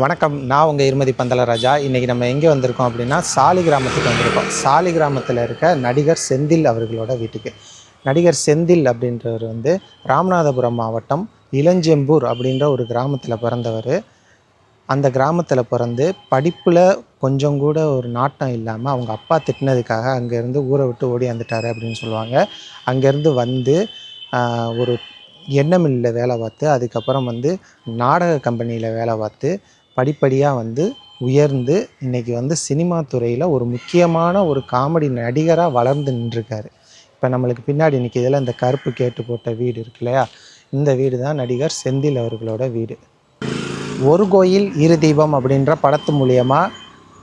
வணக்கம் நான் உங்கள் இருமதி பந்தலராஜா இன்றைக்கி நம்ம எங்கே வந்திருக்கோம் அப்படின்னா சாலி கிராமத்துக்கு வந்திருக்கோம். சாலி கிராமத்தில் இருக்க நடிகர் செந்தில் அவர்களோட வீட்டுக்கு. நடிகர் செந்தில் அப்படின்றவர் வந்து ராமநாதபுரம் மாவட்டம் இளஞ்செம்பூர் அப்படின்ற ஒரு கிராமத்தில் பிறந்தவர். அந்த கிராமத்தில் பிறந்து படிப்பில் கொஞ்சம் கூட ஒரு நாட்டம் இல்லாமல் அவங்க அப்பா திட்டினதுக்காக அங்கேருந்து ஊரை விட்டு ஓடி வந்துட்டார் அப்படின்னு சொல்லுவாங்க. அங்கேருந்து வந்து ஒரு எண்ணெமில்லில் வேலை பார்த்து அதுக்கப்புறம் வந்து நாடக கம்பெனியில் வேலை பார்த்து படிப்படியாக வந்து உயர்ந்து இன்னைக்கு வந்து சினிமா துறையில் ஒரு முக்கியமான ஒரு காமெடி நடிகராக வளர்ந்து நின்றுருக்காரு. இப்போ நம்மளுக்கு பின்னாடி நிற்கிறதுல இந்த கருப்பு கேட்டு போட்ட வீடு இருக்கு இல்லையா? இந்த வீடு தான் நடிகர் செந்தில் அவர்களோட வீடு. ஒரு கோயில் இரு தீபம் அப்படின்ற படத்து மூலியமாக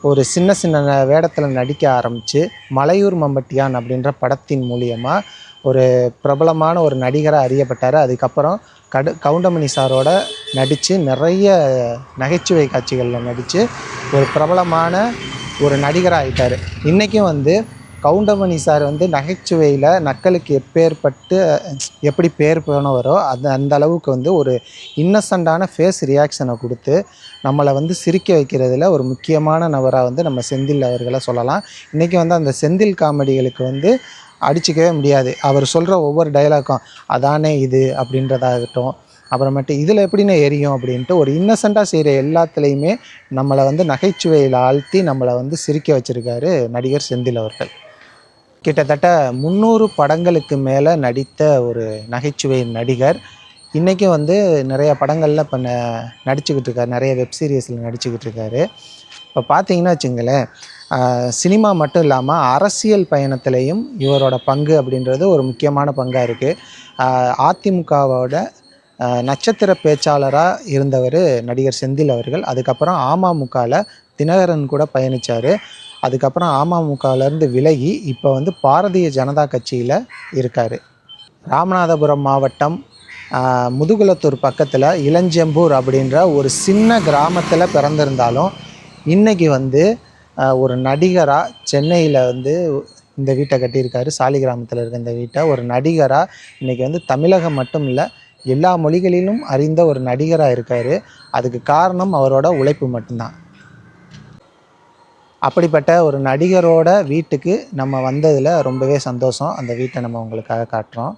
ஒரு சின்ன சின்ன வேடத்தில் நடிக்க ஆரம்பித்து மலையூர் மம்பட்டியான் அப்படின்ற படத்தின் மூலியமாக ஒரு பிரபலமான ஒரு நடிகராக அறியப்பட்டார். அதுக்கப்புறம் கடு கவுண்டமணி சாரோட நடித்து நிறைய நகைச்சுவை காட்சிகளில் நடித்து ஒரு பிரபலமான ஒரு நடிகராக ஆயிட்டார். இன்றைக்கும் வந்து கவுண்டமணி சார் வந்து நகைச்சுவையில் நக்கலுக்கு எப்பேற்பட்டு எப்படி பேர் போனவரோ அது அந்த அளவுக்கு வந்து ஒரு இன்னசென்ட்டான ஃபேஸ் ரியாக்ஷனை கொடுத்து நம்மளை வந்து சிரிக்க வைக்கிறதுல ஒரு முக்கியமான நபராக வந்து நம்ம செந்தில் அவர்களை சொல்லலாம். இன்றைக்கி வந்து அந்த செந்தில் காமெடிகளுக்கு வந்து அடிச்சிக்கவே முடியாது. அவர் சொல்கிற ஒவ்வொரு டைலாக்கும் அதானே இது? அப்படின்றதாகட்டும். அப்புறமேட்டு இதில் எப்படின்னு எரியும்? அப்படின்ட்டு ஒரு இன்னசென்ட்டாக செய்கிற எல்லாத்துலேயுமே நம்மளை வந்து நகைச்சுவையில் ஆழ்த்தி நம்மளை வந்து சிரிக்க வச்சுருக்காரு நடிகர் செந்தில் அவர்கள். கிட்டத்தட்ட முந்நூறு படங்களுக்கு மேலே நடித்த ஒரு நகைச்சுவை நடிகர். இன்றைக்கும் வந்து நிறைய படங்களில் இப்போ ந நடிச்சுக்கிட்டு இருக்காரு. நிறைய வெப் சீரியஸில் நடிச்சுக்கிட்டு இருக்காரு. இப்போ பார்த்தீங்கன்னா வச்சுங்களேன் சினிமா மட்டும் இல்லாமல் அரசியல் பயணத்திலையும் இவரோட பங்கு அப்படின்றது ஒரு முக்கியமான பங்காக இருக்குது அதிமுகவோட நட்சத்திர பேச்சாளராக இருந்தவர் நடிகர் செந்தில் அவர்கள். அதுக்கப்புறம் அமமுகவில் தினகரன் கூட பயணித்தார் அதுக்கப்புறம் அமமுகவிலேருந்து விலகி இப்போ வந்து பாரதிய ஜனதா கட்சியில் இருக்கார். ராமநாதபுரம் மாவட்டம் முதுகுலத்தூர் பக்கத்தில் இளஞ்செம்பூர் அப்படின்ற ஒரு சின்ன கிராமத்தில் பிறந்திருந்தாலும் இன்றைக்கி வந்து ஒரு நடிகராக சென்னையில் வந்து இந்த வீட்டை கட்டியிருக்காரு. சாலி கிராமத்தில் இருக்க இந்த வீட்டை ஒரு நடிகராக இன்றைக்கி வந்து தமிழகம் மட்டும் இல்லை எல்லா மொழிகளிலும் அறிந்த ஒரு நடிகராக இருக்கார். அதுக்கு காரணம் அவரோட உழைப்பு மட்டும்தான். அப்படிப்பட்ட ஒரு நடிகரோட வீட்டுக்கு நம்ம வந்ததில் ரொம்பவே சந்தோஷம். அந்த வீட்டை நம்ம உங்களுக்காக காட்டுறோம்.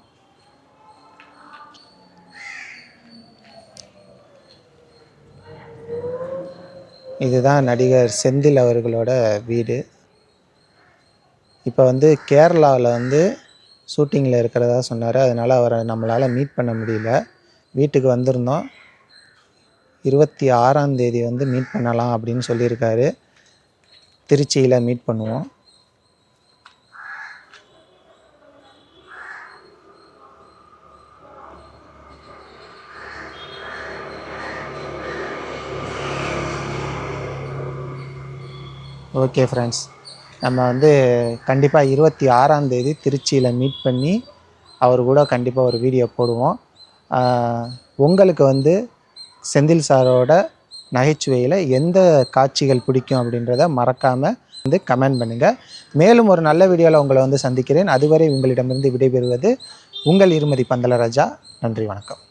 இதுதான் நடிகர் செந்தில் அவர்களோட வீடு. இப்போ வந்து கேரளாவில் வந்து ஷூட்டிங்கில் இருக்கிறதா சொன்னார். அதனால் அவரை நம்மளால் மீட் பண்ண முடியல. வீட்டுக்கு வந்திருந்தோம். இருபத்தி ஆறாம் தேதி வந்து மீட் பண்ணலாம் அப்படின்னு சொல்லியிருக்காரு. திருச்சியில் மீட் பண்ணுவோம். ஓகே ஃப்ரெண்ட்ஸ் நம்ம வந்து கண்டிப்பாக இருபத்தி ஆறாம் தேதி திருச்சியில் மீட் பண்ணி அவர் கூட கண்டிப்பாக ஒரு வீடியோ போடுவோம். உங்களுக்கு வந்து செந்தில் சாரோட நகைச்சுவையில் எந்த காட்சிகள் பிடிக்கும் அப்படின்றத மறக்காமல் வந்து கமெண்ட் பண்ணுங்கள் மேலும் ஒரு நல்ல வீடியோவில் உங்களை வந்து சந்திக்கிறேன். அதுவரை உங்களிடமிருந்து விடைபெறுவது உங்கள் இருமதி பந்தலராஜா. நன்றி வணக்கம்.